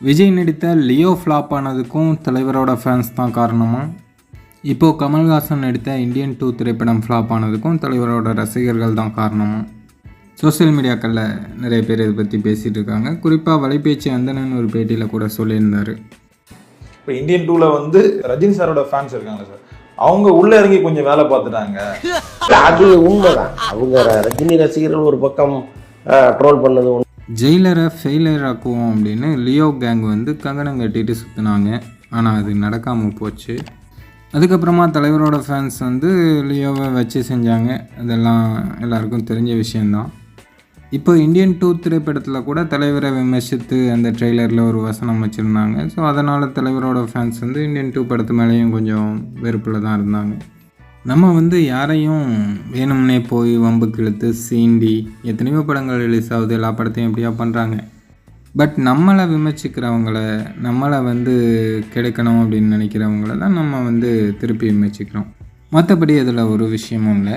விஜய் நடித்த Leo flop ஆனதுக்கும் தலைவரோட ஃபேன்ஸ் தான் காரணமா? இப்போது கமல்ஹாசன் நடித்த இந்தியன் டூ திரைப்படம் ஃப்ளாப் ஆனதுக்கும் தலைவரோட ரசிகர்கள் தான் காரணமா? சோஷியல் மீடியாக்களில் நிறைய பேர் இதை பற்றி பேசிகிட்டு இருக்காங்க. குறிப்பாக வலைபேச்சு அந்தனன் ஒரு பேட்டியில் கூட சொல்லியிருந்தார். இப்போ இந்தியன் டூவில் வந்து ரஜினி சாரோட ஃபேன்ஸ் இருக்காங்க சார் அவங்க உள்ள இறங்கி கொஞ்சம் வேலை பார்த்துட்டாங்க. அது உண்மைதான். அவங்க ரஜினி ரசிகர்கள் ஒரு பக்கம் ட்ரோல் பண்ணது. ஜெயிலரை ஃபெயிலியர் ஆக்குவோம் அப்படின்னு லியோ கேங் வந்து கங்கணம் கட்டிட்டு சுற்றினாங்க ஆனால் அது நடக்காமல் போச்சு. அதுக்கப்புறமா தலைவரோட ஃபேன்ஸ் வந்து லியோவை வச்சு செஞ்சாங்க. அதெல்லாம் எல்லாருக்கும் தெரிஞ்ச விஷயந்தான் இப்போ இந்தியன் டூ திரைப்படத்தில் கூட தலைவரை விமர்சித்து அந்த ட்ரெய்லரில் ஒரு வசனம் வச்சுருந்தாங்க. ஸோ அதனால் தலைவரோட ஃபேன்ஸ் வந்து இந்தியன் டூ படத்து மேலேயும் கொஞ்சம் வெறுப்பில் தான் இருந்தாங்க. நம்ம வந்து யாரையும் வேணும்னே போய் வம்புக்கு இழுத்து சீண்டி எத்தனையோ படங்கள் ரிலீஸ் ஆகுது எல்லா படத்தையும் எப்படியா பண்ணுறாங்க பட் நம்மளை விமர்சிக்கிறவங்கள நம்மளை வந்து கெடுக்கணும் அப்படின்னு நினைக்கிறவங்கள தான் நம்ம வந்து திருப்பி விமர்சிக்கிறோம். மற்றபடி அதில் ஒரு விஷயமும் இல்லை.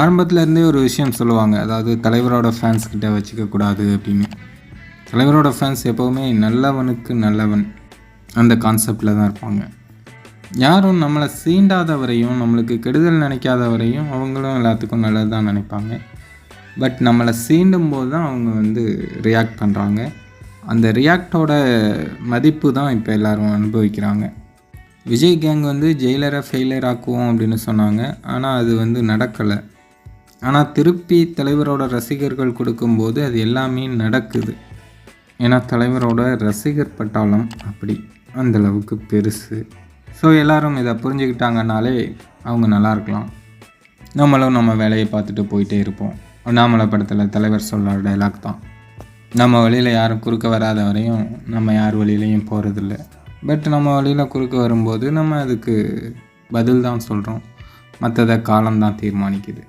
ஆரம்பத்துலேருந்தே ஒரு விஷயம் சொல்லுவாங்க அதாவது தலைவரோட ஃபேன்ஸ் கிட்ட வச்சுக்கக்கூடாது அப்படின்னு. தலைவரோட ஃபேன்ஸ் எப்போவுமே நல்லவனுக்கு நல்லவன் அந்த கான்செப்டில் தான் இருப்பாங்க. யாரும் நம்மளை சீண்டாதவரையும் நம்மளுக்கு கெடுதல் நினைக்காதவரையும் அவங்களும் எல்லாத்துக்கும் நல்லது தான் நினைப்பாங்க. பட் நம்மளை சீண்டும் போது தான் அவங்க வந்து ரியாக்ட் பண்ணுறாங்க அந்த ரியாக்டோட மதிப்பு தான் இப்போ எல்லாரும் அனுபவிக்கிறாங்க. விஜய் கேங் வந்து ஜெயிலரை ஃபெயிலியர் ஆக்குவோம் அப்படின்னு சொன்னாங்க. ஆனால் அது வந்து நடக்கலை. ஆனால் திருப்பி தலைவரோட ரசிகர்கள் கொடுக்கும்போது அது எல்லாமே நடக்குது. ஏன்னா தலைவரோட ரசிகர் பட்டாளம் அப்படி அந்தளவுக்கு பெருசு. ஸோ எல்லோரும் இதை புரிஞ்சுக்கிட்டாங்கனாலே அவங்க நல்லா இருக்கலாம். நம்மளும் நம்ம வேலையை பார்த்துட்டு போயிட்டே இருப்போம். அண்ணாமலை படத்தில் தலைவர் சொல்கிற டைலாக் தான். நம்ம வழியில் யாரும் குறுக்க வராத வரையும் நம்ம யார் வழியிலையும் போகிறதில்ல பட் நம்ம வழியில் குறுக்க வரும்போது நம்ம அதுக்கு பதில் தான் சொல்கிறோம் மற்றதை காலம்தான் தீர்மானிக்குது.